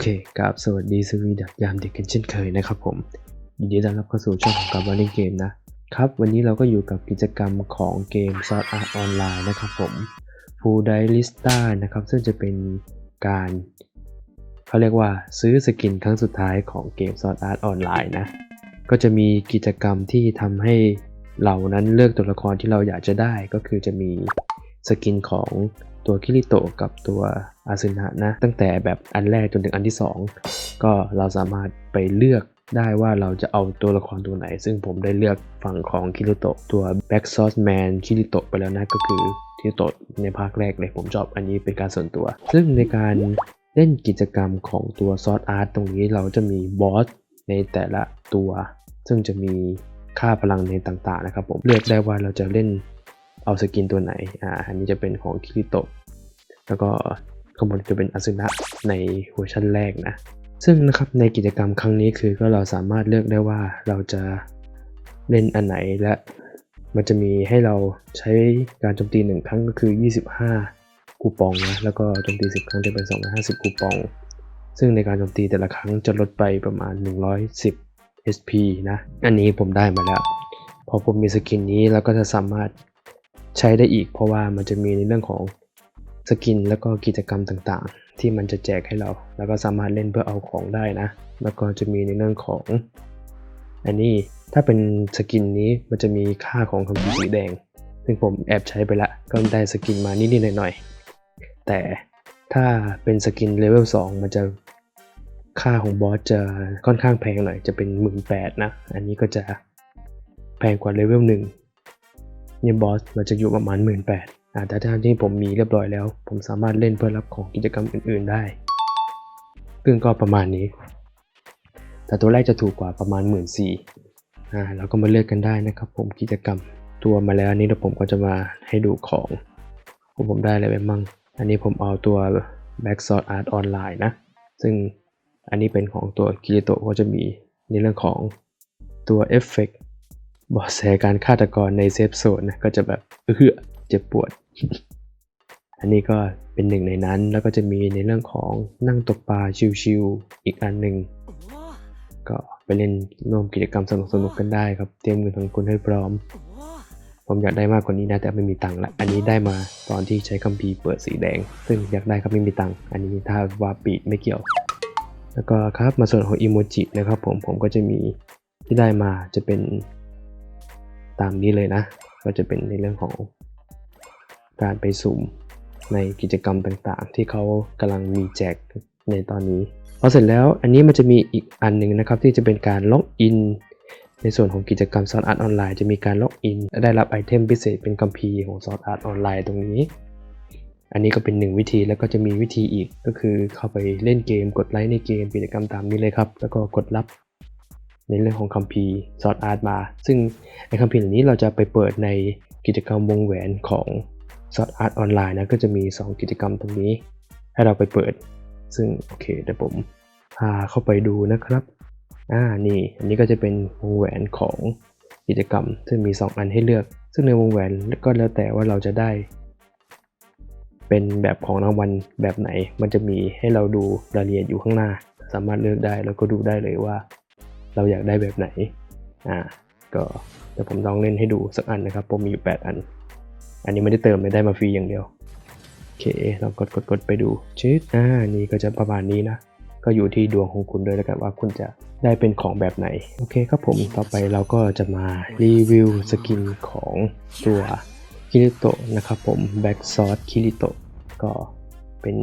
เคกับสวัสดีสวีดักยามเด็กกันเช่นเคยนะครับผมยินดีต้อนรับเข้าสู่ช่องของกับวันเล่นเกมนะครับ วันนี้เราก็อยู่กับกิจกรรมของเกม Sword Art Online นะครับผม Full d i l i s t a นะครับ ซึ่งจะเป็นการเขาเรียกว่าซื้อสกินครั้งสุดท้ายของเกม Sword Art Online นะ ก็จะมีกิจกรรมที่ทำให้เรานั้นเลือกตัวละครที่เราอยากจะได้ก็คือจะมีสกินของ ตัวคิริโตะกับตัวอาซึนะนะ ตั้งแต่แบบอันแรกจนถึงอันที่ 2 ก็เราสามารถไปเลือกได้ว่าเราจะเอาตัวละครตัวไหน ซึ่งผมได้เลือกฝั่งของคิริโตะตัว Back Sauce Man คิริโตะไปแล้วนะก็คือคิริโตะในภาคแรกเลยผมชอบอันนี้เป็นการส่วนตัว ซึ่งในการเล่นกิจกรรมของตัวซอสอาร์ตตรงนี้เราจะมีบอสในแต่ละตัว ซึ่งจะมีค่าพลังในต่างๆนะครับผมเลือกได้ว่าเราจะเล่นเอาสกินตัวไหนอ่าอันนี้จะเป็นของคิริโตะ แล้วก็ข้างบนจะเป็นอาซึนะในเวอร์ชันแรกนะ ซึ่งนะครับในกิจกรรมครั้งนี้คือก็เราสามารถเลือกได้ว่าเราจะเล่นอันไหนและมันจะมีให้เราใช้การโจมตีหนึ่งครั้งก็คือ 25 คูปองนะแล้วก็โจมตี 10 ครั้งจะเป็น 250 คูปอง ซึ่งในการโจมตีแต่ละครั้งจะลดไปประมาณ 110 SP นะ อันนี้ผมได้มาแล้ว พอผมมีสกินนี้เราก็จะสามารถใช้ได้อีก เพราะว่ามันจะมีในเรื่องของ สกินแล้วก็กิจกรรมต่างๆ ที่มันจะแจกให้เรา แล้วก็สามารถเล่นเพื่อเอาของได้นะ แล้วก็จะมีในเรื่องของ อันนี้ถ้าเป็นสกินนี้มันจะมีค่าของคำพีร์สีแดง ซึ่งผมแอบใช้ไปละ ก็ได้สกินมานิดๆหน่อยๆ แต่ถ้าเป็นสกินเลเวล2มันจะค่าของบอสจะค่อนข้างแพงหน่อยจะเป็น 1 8ื่นนะ อันนี้ก็จะแพงกว่าเลเวล1เนี่ยบอสมันจะอยู่ประมาณ 1 8ื่น แต่ถ้าที่ผมมีเรียบร้อยแล้ว ผมสามารถเล่นเพื่อรับของกิจกรรมอื่น ๆได้ ซึ่งก็ประมาณนี้ แต่ตัวแรกจะถูกกว่าประมาณ 1 4ื่นอ่าเราก็มาเลือกกันได้นะครับผมกิจกรรมตัวมาแล้วนี้เดี๋ยวผมก็จะมาให้ดูของว่าผมได้อะไรไปมั่ง อันนี้ผมเอาตัว Back Sword Art Online นะ ซึ่งอันนี้เป็นของตัวกิริโตะก็จะมีในเรื่องของตัวเอฟเฟกต์บอแสการฆาตกรในเซฟโซนนะก็จะแบบเอื้อ เจ็บปวด อันนี้ก็เป็นหนึ่งในนั้นแล้วก็จะมีในเรื่องของนั่งตกปลาชิวๆอีกอันหนึ่งก็ไปเล่นร่วมกิจกรรมสนุกๆกันได้ครับ เตรียมเงินของคุณให้พร้อม ผมอยากได้มากกว่านี้นะแต่ไม่มีตังค์ละ อันนี้ได้มาตอนที่ใช้คัมภีร์เปิดสีแดง ซึ่งอยากได้ครับไม่มีตังค์ อันนี้ถ้าวาปีไม่เกี่ยว แล้วก็ครับมาส่วนของอิโมจินะครับผมผมก็จะมีที่ได้มาจะเป็นตามนี้เลยนะ ก็จะเป็นในเรื่องของ การไปสุ่มในกิจกรรมต่างๆ ที่เขากำลังมีแจกในตอนนี้พอเสร็จแล้วอันนี้มันจะมีอีกอันหนึ่งนะครับที่จะเป็นการล็อกอิน ในส่วนของกิจกรรมซอสอาร์ตออนไลน์จะมีการล็อกอินได้รับไอเทมพิเศษเป็นคัมภีร์ของซอสอาร์ตออนไลน์ตรงนี้ อันนี้ก็เป็นหนึ่งวิธีแล้วก็จะมีวิธีอีกก็คือเข้าไปเล่นเกมกดไลค์ในเกมกิจกรรมตามนี้เลยครับ แล้วก็กดรับในเรื่องของคัมภีร์ซอสอาร์ตมา ซึ่งในคัมภีร์เหล่านี้เราจะไปเปิดในกิจกรรมวงแหวนของ ซอสอาร์ตออนไลน์นะก็จะมี 2 กิจกรรมตรงนี้ ให้เราไปเปิด ซึ่งโอเคเดี๋ยวผมพาเข้าไปดูนะครับ อ่านี่อันนี้ก็จะเป็นวงแหวนของกิจกรรม ซึ่งมี 2 อันให้เลือก ซึ่งในวงแหวนก็แล้วแต่ว่าเราจะได้ เป็นแบบของรางวัลแบบไหน มันจะมีให้เราดูรายละเอียดอยู่ข้างหน้า สามารถเลือกได้แล้วก็ดูได้เลยว่า เราอยากได้แบบไหน อ่า ก็เดี๋ยวผมลองเล่นให้ดูสักอันนะครับ ผมมีอยู่ 8 อัน อันนี้ไม่ได้เติมไม่ได้มาฟรีอย่างเดียว โอเคลองกดกดกดไปดูชิดอ่านี่ก็จะประมาณนี้นะ ก็อยู่ที่ดวงของคุณด้วยแล้วกันว่าคุณจะได้เป็นของแบบไหน โอเคครับผมต่อไปเราก็จะมารีวิวสกินของตัวคิริโตะนะครับผม Back Sauce คิริโตะก็เป็น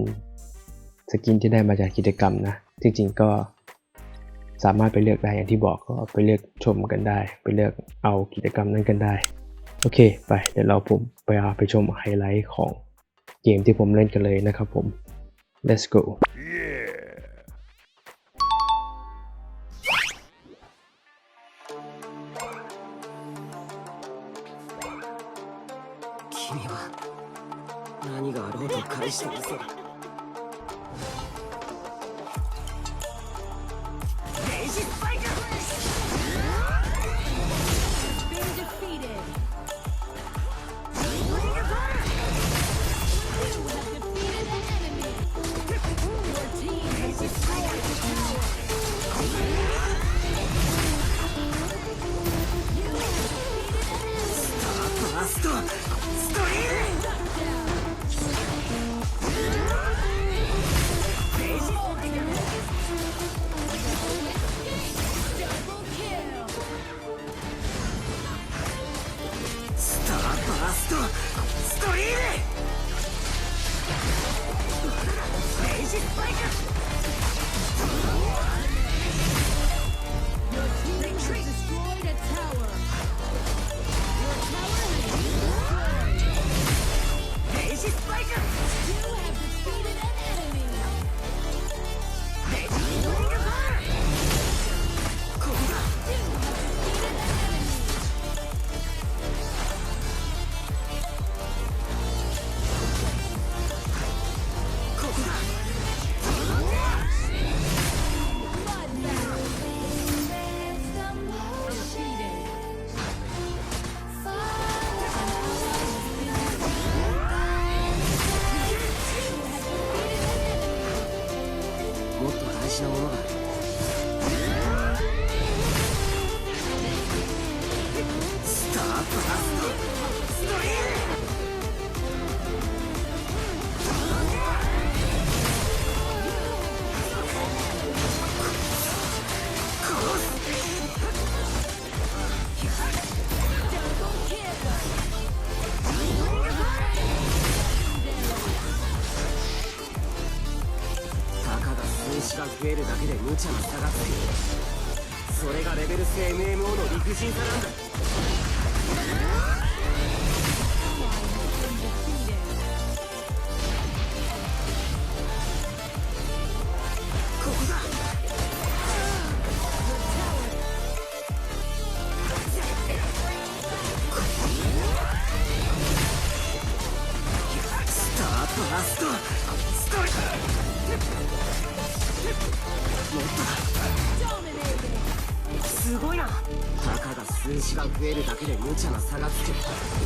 สกินที่ได้มาจากกิจกรรมนะ จริงๆก็สามารถไปเลือกได้อย่างที่บอกก็ไปเลือกชมกันได้ ไปเลือกเอากิจกรรมนั้นกันได้ โอเค ไป เดี๋ยวเราผมไปเอาไปชมไฮไลท์ของเกมที่ผมเล่นกันเลยนะครับผม let's go 君は何があろうと返してみせる トストリームスターバーストストリームレイジスパイク増えるだけで無茶な差がつくそれがレベル数 MMO の理不尽さなんだここだスターバーストストリすごいな。たかが数字が増えるだけで無茶な差がつく。